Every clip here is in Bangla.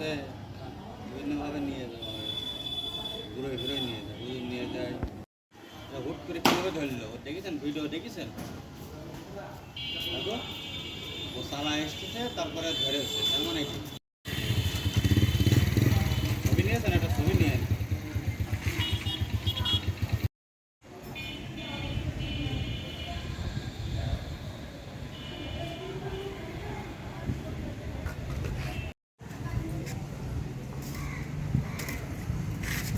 আছে বিভিন্নভাবে নিয়ে যাওয়া ঘুরে ঘুরে নিয়ে যায় হুজুর নিয়ে যায়। হুট করে কীভাবে ধরলো? দেখেছেন? ভিডিও দেখেছেন? দেখো, ও সালা এসেছে, তারপরে ধরেছে এমন মানে কি ছবি নিয়েছেন একটা ছবি নিয়ে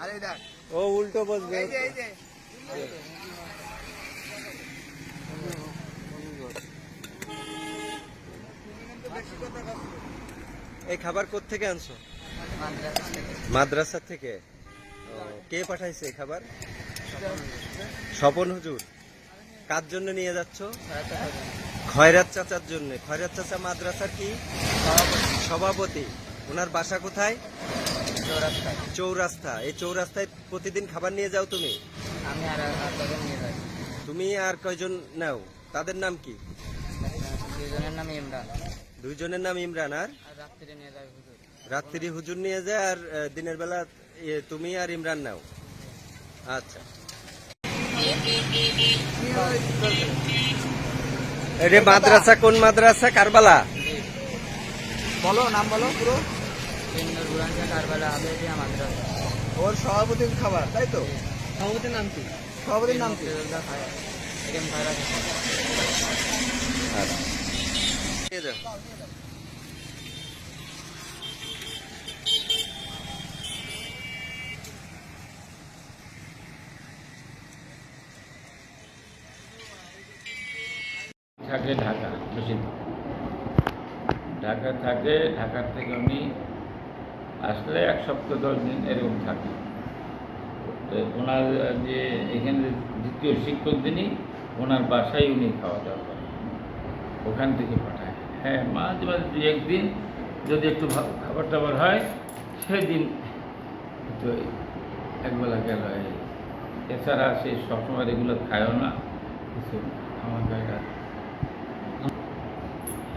আর এই দেখ। ও উল্টো বসবে। এই যে এই যে। এই খাবার থেকে আনছো? মাদ্রাসা থেকে। কে পাঠাইছে এই খাবার? স্বপন হুজুর। কার জন্য নিয়ে যাচ্ছ? খয়রাত চাচার জন্য। খয়রাত চাচা মাদ্রাসার কি? সভাপতি। ওনার বাসা কোথায়? চৌরাস্তা এই চৌরাস্তায় প্রতিদিন খাবার নিয়ে যাও তুমি? আমি আর আর কজন নিয়ে যাই। তুমি আর কয়জন নাও? তাদের নাম কি? দুজনের নাম ইমরান। দুইজনের নাম ইমরান আর? রাত্রিরে নিয়ে হুজুর। রাত্রি হুজুর নিয়ে যায় আর আহ, দিনের বেলা তুমি আর ইমরান নাও। আচ্ছা। রে মাদ্রাসা কোন মাদ্রাসা? কারবালা? বলো নাম বলো পুরো। ওর সভাপতির খাবার তাই তো? সভাপতির নাম কি? সভাপতির নাম কি। থাকে ঢাকা বেশি ঢাকা থাকে ঢাকার থেকে উনি আসলে এক সপ্তাহ, দশ দিন এরকম থাকে। তো ওনার যে এখানে দ্বিতীয় শিক্ষক যিনি, ওনার বাসায় উনি খাওয়া দাওয়া করেন। ওখান থেকে পাঠায়। হ্যাঁ মাঝে মাঝে দু একদিন যদি একটু খাবার টাবার হয়, সেদিন একটু একবেলা গেল। এছাড়া সে সবসময় এগুলো খায়ও না। কিছু আমার জায়গা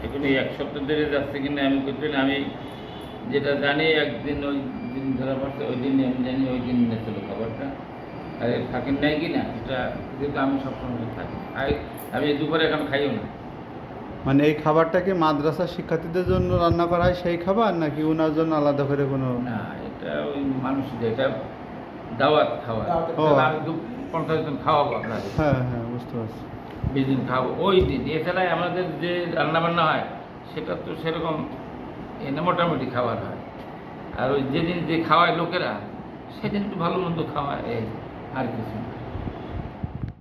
এখন এই এক সপ্তাহ ধরে যাচ্ছে কিনা আমি করছি আমি যেটা জানি একদিন ওই দিন ধরা পড়ছে ওই দিন আমি জানি ওই দিন ছিল খাবারটা। আর থাকেন নাই কি না এটা যেহেতু আমি সবসময় থাকি। খাই আমি দুপুরে এখন খাইও না। মানে এই খাবারটা কি মাদ্রাসার শিক্ষার্থীদের জন্য রান্না করা হয় সেই খাবার নাকি ওনার জন্য আলাদা করে কোনো না এটা ওই মানুষ এটা দাওয়াত খাওয়া। ও। পঞ্চাশ জন খাওয়াবো আপনাদের। হ্যাঁ হ্যাঁ বুঝতে পারছি। বিশ দিন খাব ওই দিন এছাড়া আমাদের যে রান্নাবান্না হয় সেটা তো সেরকম এনে মোটামুটি খাবার হয়। আর ওই যেদিন যে খাওয়ায় লোকেরা, সেদিন একটু ভালো মন্দ খাওয়ায় আর কিছু না।